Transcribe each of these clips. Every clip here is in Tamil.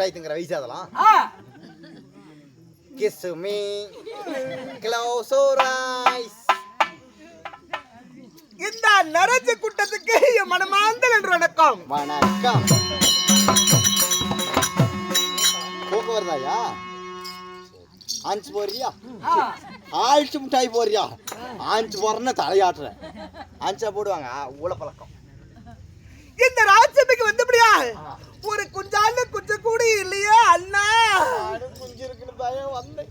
மிட்டாய் திங்கிற வயசு அதெல்லாம். கிஸ் மீ க்ளோஸ் ஐஸ் இந்த நரஞ்ச கூட்டத்துக்கு என் மனமார்ந்த நன்றி வணக்கம். வணக்கம். தூக்கம் வருதாயா? ஆஞ்சு போறியா ஆழ்ச்சி மிட்டாய் போறியா ஆஞ்சு போறேன்னு தலையாட்டுறேன் ஆஞ்சா போடுவாங்க. ஊழ பழக்கம். இந்த ராஜ்யத்துக்கு வந்தபடியா ஒரு குஞ்சால குஞ்ச கூட இல்லையா அண்ணா. குஞ்சு இருக்குன்னு பயம் வந்தேன்.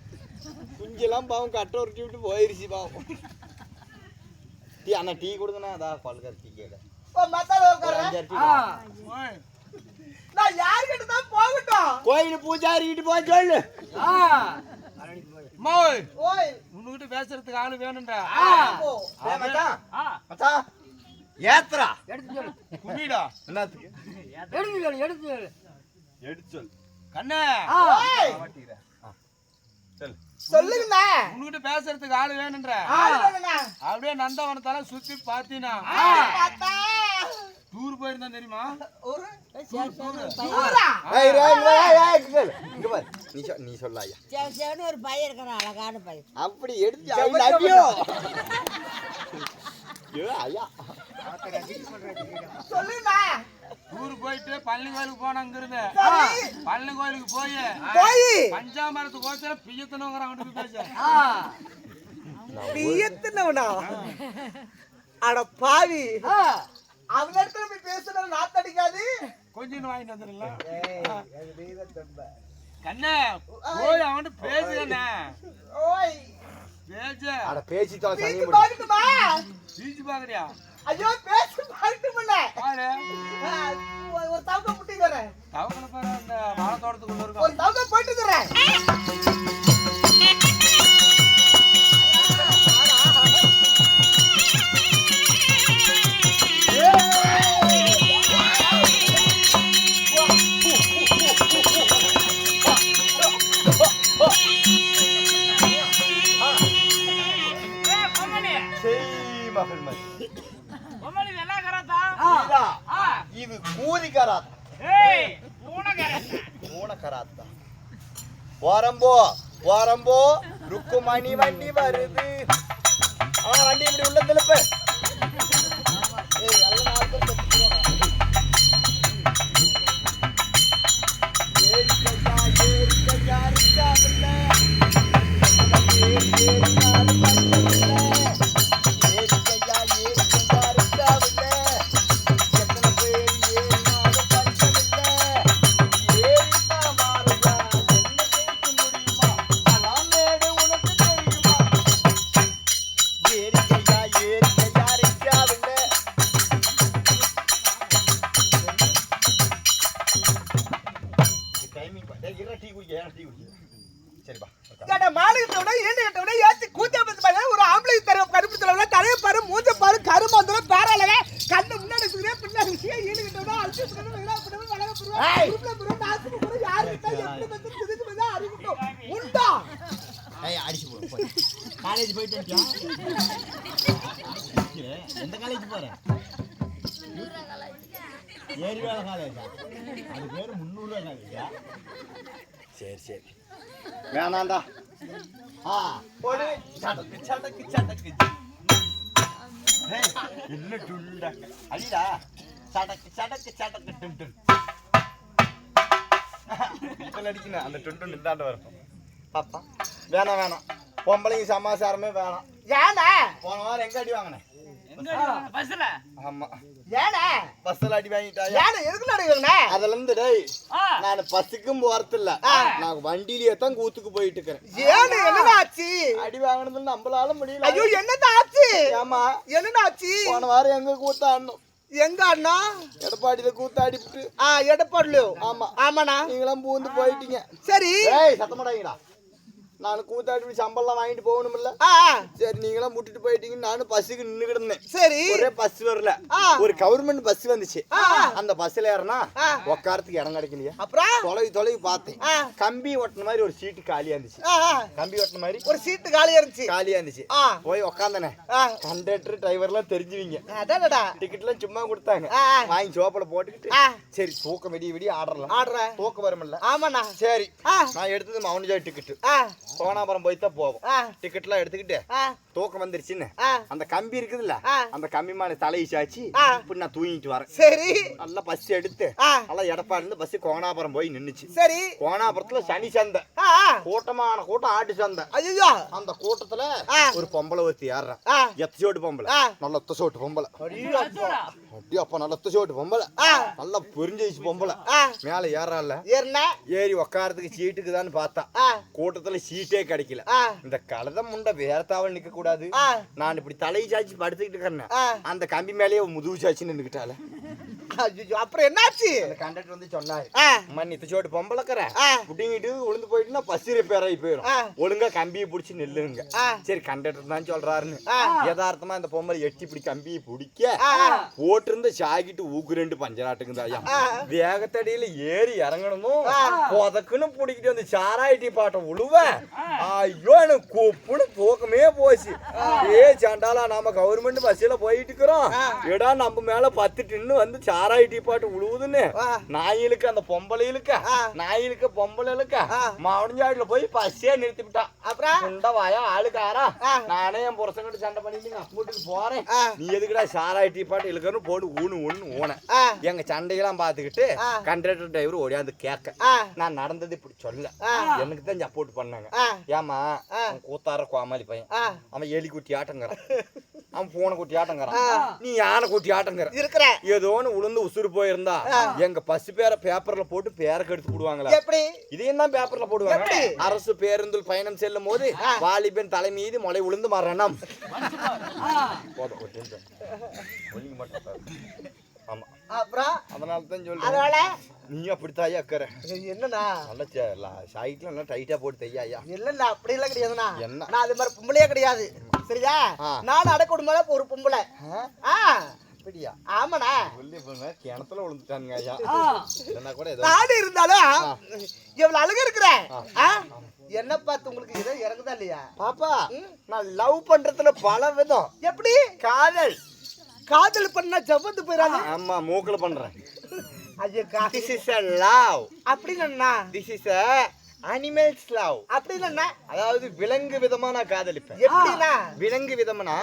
குஞ்செல்லாம் பாவம் கட்ட உருட்டி விட்டு போயிருச்சு பாவம். டீ அண்ணா டீ கொடுங்கண்ணா. அதான் பல்கர் டீ கேட்க ஓ, மத்தால ஒரு உட்காரு. அஞ்சாறு டீ கொடுங்க. நான் யார்கிட்ட தான் போகட்டும்? கோயில் பூஜாரிக்கிட்டு போய் சொல்லு. மோய் ஓய். உன்கிட்ட பேசுறதுக்கு ஆளு வேணும்டா. மச்சான் மச்சான் ஏத்துறா கும்மிடா என்னத்துக்கு எடுத்து சொல்லு எடுத்து சொல்லு. எடுத்து சொல் கண்ணே. ஓய். சொல் சொல்லுங்கண்ணா. உன்கிட்ட பேசுறதுக்கு ஆளு வேணும்ன்ற. அப்படியே நந்தவனத்தால சுத்தி பாத்தீனா. டூர் போயிருந்தா தெரியுமா? ஒரு. சொல்லு. நீ சொல் நீ சொல்ல ஐயா. ஒரு பையன் இருக்கிறான் அழகான பையன். அப்படி எடுத்து ஐ லவ் யூ ஏ ஐயா. சொல்லுங்கண்ணா. டூர் போயிட்டு பள்ளி கோயிலுக்கு போன அங்க இருந்து. பள்ளி கோயிலுக்கு போய் போய் பஞ்சாமரத்து கோச்சல பிய்யத்தனங்கிற அவனுக்கு பேச பியத்துனவனா? அட பாவி அவங்க இடத்துல போய் பேசுனா நாத்தடிக்காது கொஞ்சம் வாங்கிட்டு வந்துடல கண்ணே போய் அவன்கிட்ட பேசுகண்ணே ஓய் அட பேசி பீச்சு முடி பாக்கட்டுமா பீச்சு பாக்குறியா? ஐயோ பேசி பாக்கட்டுமில்ல ஒரு தவக்க முட்டி தரேன். தவக்கல பாரு அந்த வாழத்தோட்டத்துக்குள்ள ஒரு இருக்கும் தவக்க போயிட்டு தரேன் போறம்போ போறம்போ ருக்குமணி வண்டி வருது. ஆ வண்டி இப்படி உள்ள திருப்பு. ஏய், எல்லாம் சரி சரி. வேணாண்டா. ஆ போடு. சடக்கு சடக்கு சடக்கு என்ன டுண்டா. அடிடா. சடக்கு சடக்கு சடக்கு டும் டும். இப்ப அடிக்கணும் அந்த டுண்டு நின்றாண்டு வரும். பாப்பா. வேணாம் வேணாம். பொம்பளைங்க சமாச்சாரமே வேணாம். ஏனா போன வாரம் எங்க அடி வாங்கினேன் பஸ்ல. ஆமா. ஏனா? பஸ்ல அடி வாங்கிட்டாயா? ஏனா? எதுக்கு நடுவீங்கண்ணே அதுல இருந்து டேய் நான் பஸ்ஸுக்கும் போறதில்ல. நான் வண்டியிலேயே தான் கூத்துக்கு போயிட்டு இருக்கிறேன் ஏனு என்னடா ஆச்சு? அடி வாங்கினது நம்மளால முடியல. ஐயோ என்னடா ஆச்சு? ஆமா என்னடா ஆச்சு? போன வாரம் எங்க கூத்தாடணும் எங்க அண்ணா? எடப்பாடியில கூத்தாடிப்புட்டு. ஆ எடப்பாடுலோ ஆமா. ஆமாண்ணா. நீங்களாம் பூந்து போயிட்டீங்க. சரி. ஏய் சத்தம் மாட்டாங்கடா நான் கூத்தாடி சம்பளம் வாங்கிட்டு போகணும்ல சரி நீங்களாம் முட்டிட்டு போயிட்டீங்க நானும் பஸ்ஸுக்கு நின்னுகிட்டு இருந்தேன் சரி. ஒரே பஸ் வரல. ஒரு கவர்மெண்ட் பஸ் வந்துச்சு. அந்த பஸ்ல ஏறினா. உட்காரத்துக்கு இடம் கிடைக்கலையா. அப்புறம்? தொலைவி தொலைவி பார்த்தேன். கம்பி ஒட்டின மாதிரி ஒரு சீட்டு காலியா இருந்துச்சு. கம்பி ஒட்டின மாதிரி ஒரு சீட்டு காலியா இருந்துச்சு. காலியா இருந்துச்சு. போய் உக்காந்தனே. கண்டக்டர் டிரைவர்லாம் தெரிஞ்சுவீங்க. அதானடா. டிக்கெட்லாம் சும்மா கொடுத்தாங்க. வாங்கி சோப்பில போட்டுக்கிட்டு. சரி தூக்கம் விடிய விடிய ஆடுறலாம். ஆடுற தூக்கம் வருமில்ல ஆமாண்ணா. சரி. நான் எடுத்தது மவுனஜாய் டிக்கெட் சோனாபுரம் போய் தான் போவோம். ஆ, டிக்கெட்லாம் எடுத்துக்கிட்டு தூக்கம் வந்துருச்சுன்னு. அந்த கம்பி இருக்குதுல்ல. அந்த கம்பி மேல தலையை சாச்சி. இப்படி நான் தூங்கிட்டு வரேன். சரி. நல்லா பஸ் எடுத்து நல்லா எடப்பாடி இருந்து பஸ் கோணாபுரம் போய் நின்னுச்சு. சரி. கோணாபுரத்துல சனி சந்தை. கூட்டமான கூட்டம் ஆட்டு சந்தை. ஐயோ அந்த கூட்டத்துல. ஒரு பொம்பளை ஒருத்தி ஏறுறேன் எத்தசோட்டு பொம்பளை. நல்ல எத்தசோட்டு பொம்பளை. அப்படியே அப்பா. நல்ல எத்தசோட்டு பொம்பளை. நல்லா புரிஞ்சு பொம்பளை. மேல ஏறால ஏறுன? ஏறி உக்காரத்துக்கு சீட்டுக்குதான்னு பார்த்தா. ஆ, கூட்டத்துல சீட்டே கிடைக்கல. இந்த கலத முண்டை வேற தாவல் நிக்க கூடாது. நான் இப்படி தலையை சாச்சி படுத்துக்கிட்டு இருக்கிறேன் ஆ. அந்த கம்பி மேலேயே முதுகு சாச்சி நின்னுக்கிட்டால அப்புறம் என்னாச்சு? அந்த கண்டக்டர் வந்து சொன்னாரு. அம்மா நித்த சோட்டு பொம்பளைக்கிற. புட்டிங்கிட்டு உளுந்து போயிட்டுனா பஸ் ரிப்பேர் ஆகி போயிடும். ஒழுங்கா கம்பியை பிடிச்சி நில்லுங்க. சரி கண்டக்டர் தான் சொல்றாருன்னு. யதார்த்தமா இந்த பொம்பளை எட்டி இப்படி கம்பியை பிடிக்க. போட்டிருந்த சாக்கிட்டு ஊக்கு ரெண்டு பஞ்சராட்டுங்க ஐயா. வேகத்தடியில ஏறி இறங்கணும். புதக்குன்னு பிடிக்கிட்டு வந்து சாராயிட்டி பாட்டை உழுவேன் ஐயோ எனக்கு கூப்புன்னு தூக்கமே போச்சு. ஏ சண்டாலா நாம கவர்மெண்ட் பஸ்ல போயிட்டு இருக்கிறோம் எடா நம்ம மேல பத்து டின்னு வந்து சாராயிட்டி பாட்டு உழுவுதுன்னு. நாயிலுக்கு அந்த பொம்பளைகளுக்கு ஆ. நாயிலுக்கு பொம்பளைகளுக்கு ஆ. மவனஞ்சாடில போய் பஸ்ஸே நிறுத்தி விட்டான் அப்புறம்? உண்ட வாயா ஆளுக்காரா? ஆ. நானே என் புருஷங்கிட்ட சண்டை பண்ணிட்டு அப்பூட்டுக்கு போறேன். நீ எதுக்குடா சாராய் டீ பாட்டு இழுக்கன்னு போட்டு ஊனு ஊன. ஆ, எங்க சண்டையெல்லாம் பார்த்துக்கிட்டு ஆ. கண்டக்டர் டிரைவர் ஓடியாந்து கேட்க. நான் நடந்தது இப்படி சொல்ல. எனக்கு தான் சப்போர்ட் பண்ணாங்க. ஏமா கூத்தார கோமாளி பையன். அவன் எலி குட்டி ஆட்டங்கிறான். அவன் பூனை குட்டி ஆட்டங்கிறான். நீ யானை குட்டி ஆட்டங்கிற. இருக்கிற. ஏதோன்னு உளுந்து உசுறு போயிருந்தா எங்க பஸ் பேரை பேப்பர்ல போட்டு பேரை கெடுத்து போடுவாங்களா? எப்படி? இதையும் தான் பேப்பர்ல போடுவாங்க? அரசு பேருந்தில் பயணம் செல்லும் போது வாலிபன் தலை மீது முளை உளுந்து மரணம் போதும் மட்டும் அப்புறம் அதனால தான் அதனால நீ அப்படித்தாயா அக்கறை என்னண்ணா? நல்ல சைட்ல நல்லா டைட்டா போட்டு தையா ஐயா இல்லண்ணா அப்படி எல்லாம் கிடையாதுண்ணா. என்ன? நான் அது மாதிரி பொம்பளையே கிடையாது. சரியா. நான் அடக்குடுமால ஒரு பொம்பளை. ஆ? அப்படியா? போன கிணத்துல விழுந்துட்டானுங்க ஐயா. இல்லைன்னா கூட நாடு இருந்தாலும் எவ்வளவு அழகு இருக்கிற? என்ன பார்த்து உங்களுக்கு ஏதோ இறங்குதா இல்லையா? பாப்பா நான் லவ் பண்றதுல பல விதம். எப்படி? காதல். காதல் பண்ணா ஜவ்வந்து போயிடாது ஆமா மூக்குல பண்றேன். ஐயோ திஸ் இஸ் a love. அப்படின்னா this is a animals love அப்படின்னா அதாவது விலங்கு விதமா நான் காதலிப்பேன். எப்படின்னா விலங்கு விதம்னா.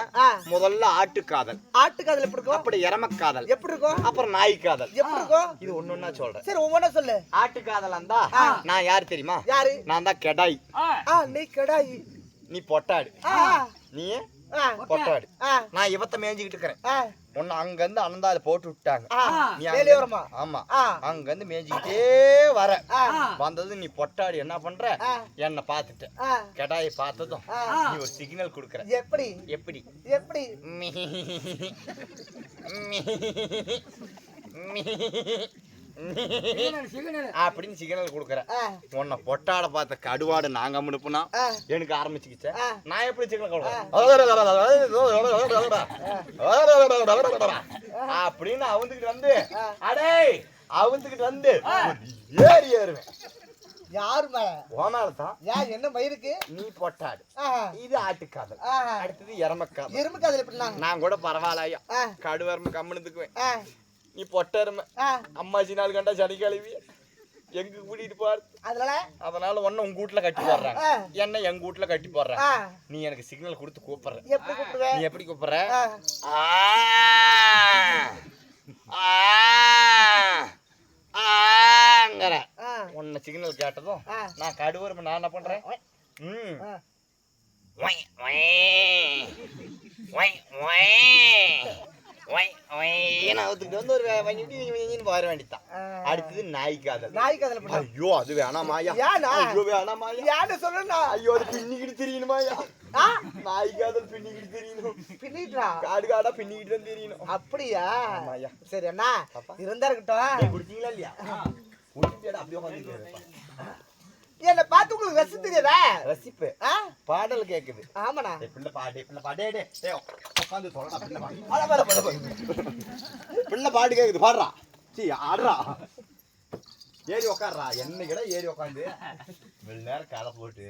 முதல்ல ஆட்டு காதல். ஆட்டு காதல் எப்படி இருக்கும்? அப்படி எரம காதல். எப்படி இருக்கும்? அப்புறம் நாய் காதல். எப்படி இருக்கும்? இது ஒண்ணா சொல்றேன். சரி ஒவ்வொன்றா சொல்லு. ஆட்டு காதல் இருந்தா நான் யார் தெரியுமா? யாரு? நான் தான் கெடாய். நீ கடாயி. நீ பொட்டாடு. நீ பொட்டாடு. நான் இவத்த மேய்ஞ்சிக்கிட்டு இருக்கிறேன். உன்னை அங்க இருந்து அனந்தால போட்டு விட்டாங்க. நீ வேலையோரமா ஆமா. அங்க இருந்து மேய்ஞ்சிக்கிட்டே வர. வந்தது நீ பொட்டாடு என்ன பண்ற. என்ன பார்த்துட்ட. ஆ. கெடாயை பார்த்ததும். நீ ஒரு சிக்னல் கொடுக்குற. எப்படி? எப்படி? எப்படி? மீ. மீ. அப்படின்னு சிக்னல் கொடுக்குற ஆ. உன்னை பொட்டாட பார்த்த கடுவாடு நாங்க முடுப்புனா எனக்கு ஆரம்பிச்சுக்கிச்ச. நான் எப்படி சிக்னல் கொடுக்குறேன்? அப்படின்னு அவந்துக்கிட்டு வந்து அடே அவந்துக்கிட்டு வந்து ஏறி ஏறுவேன். யாரு மேல? ஓனால தான். என்ன மயிருக்கு? நீ பொட்டாடு. இது ஆட்டுக்காதல். அடுத்தது எரமக்காதல். எறும்பு காதல் எப்படின்னா நான் கூட பரவாயில்லையா? கடுவரம கம்முனுக்குவேன் ஆ. நீ பொட்டருமை. அம்மாச்சி நாள் கண்டா சனி கழுவி. எங்க கூட்டிட்டு போற அதனால? அதனால ஒன்னு உங்க வீட்ல கட்டி போடுறாங்க. என்ன எங்க வீட்ல கட்டி போடுறாங்க ஆ. நீ எனக்கு சிக்னல் கொடுத்து கூப்பிடுற. எப்படி கூப்பிடுவ? நீ எப்படி கூப்பிடுற. ஆங்கிற. உன்னை சிக்னல் கேட்டதும். நான் கடுவரம நான் என்ன பண்றேன்? ம். Why, why. Why, why. அவுத்துக்கிட்டு வந்து ஒரு வாங்கிட்டு போற வேண்டியதான். அடுத்தது நாய் காதல். நாய் காதல் ஐயோ அது வேணாமாயா? ஐயோ வேணாமாயா யாரு சொல்லணும்னா ஐயோ அது பின்னிக்கிட்டு தெரியணுமாயா நாய் காதல் பின்னிக்கிட்டு தெரியணும். பின்னிட்டா காடு காடா பின்னிக்கிட்டு தான் தெரியணும். அப்படியா. சரி அண்ணா இருந்தா இருக்கட்டும். குடிச்சீங்களா இல்லையா? குடிச்சிட்டு அப்படியே உட்காந்துட்டு என்னை பார்த்து உங்களுக்கு ரசி தெரியாதா? ரசிப்பு. ஆ? பாடல் கேக்குது. ஆமாண்ணா. டேய், பிள்ளை பாடு பிள்ளை பாடு டேய், உட்காந்து சொல்லடா பிள்ளை பாடு. பிள்ளை பாட்டு கேக்குது பாடுறா. சீ ஆடுறா. ஏறி உக்காடுறா என்ன கிட ஏறி உக்காந்து. வெள்ள நேரம் கதை போட்டு.